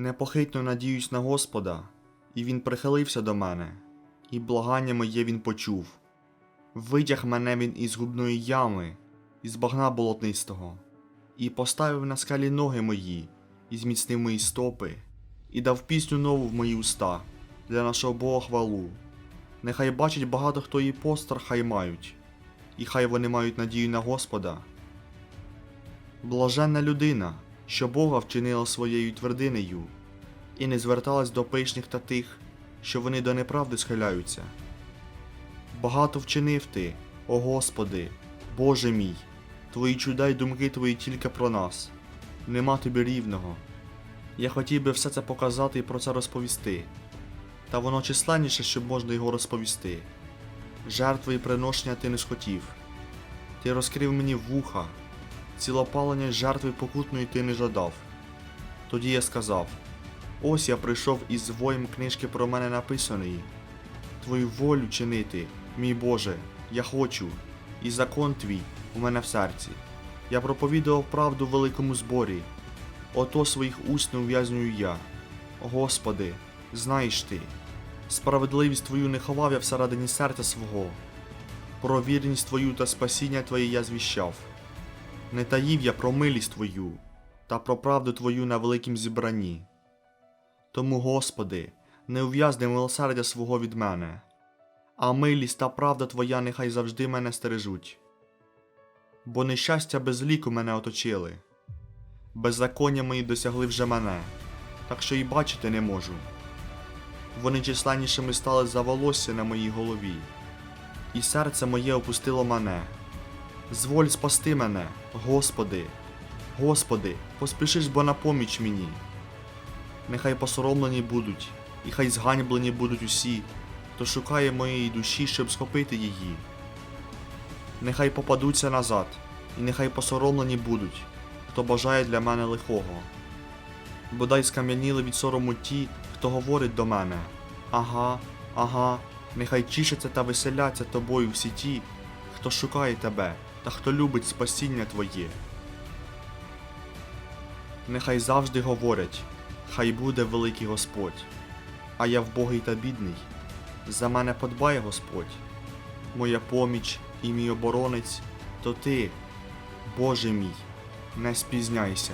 Непохитно надіюсь на Господа, і він прихилився до мене, і благання моє він почув. Витяг мене він із губної ями, із багна болотнистого, і поставив на скалі ноги мої, і зміцнив мої стопи, і дав пісню нову в мої уста для нашого Бога хвалу. Нехай бачить багато хто її постар хай мають, і хай вони мають надію на Господа. Блаженна людина, що Бога вчинила своєю твердинею, і не зверталась до пишних та тих, що вони до неправди схиляються. Багато вчинив ти, о Господи, Боже мій, твої чуда й думки твої тільки про нас, нема тобі рівного. Я хотів би все це показати і про це розповісти, та воно численніше, щоб можна його розповісти. Жертви і приношення ти не схотів. Ти розкрив мені вуха, цілопалення жертви покутної ти не жадав. Тоді я сказав: Ось я прийшов із воєм книжки про мене написаної. Твою волю чинити, мій Боже, я хочу, і закон твій у мене в серці. Я проповідував правду в великому зборі. Ото своїх уст не ув'язнюю я. Господи, знаєш ти, справедливість твою не ховав я всередині серця свого. Про вірність твою та спасіння твоє я звіщав. Не таїв я про милість твою та про правду твою на великім зібранні. Тому, Господи, не ув'язни милосердя свого від мене, а милість та правда Твоя нехай завжди мене стережуть. Бо нещастя без ліку мене оточили, беззаконня мої досягли вже мене, так що і бачити не можу. Вони численнішими стали за волосся на моїй голові, і серце моє опустило мене. Зволь спасти мене, Господи, Господи, поспішиш бо на поміч мені. Нехай посоромлені будуть, і хай зганьблені будуть усі, хто шукає моєї душі, щоб схопити її. Нехай попадуться назад, і нехай посоромлені будуть, хто бажає для мене лихого. Бодай скам'яніли від сорому ті, хто говорить до мене. Ага, ага, нехай чішаться та веселяться тобою всі ті, хто шукає тебе та хто любить спасіння Твоє. Нехай завжди говорять, хай буде великий Господь, а я вбогий та бідний. За мене подбає Господь, моя поміч і мій оборонець, то ти, Боже мій, не спізняйся.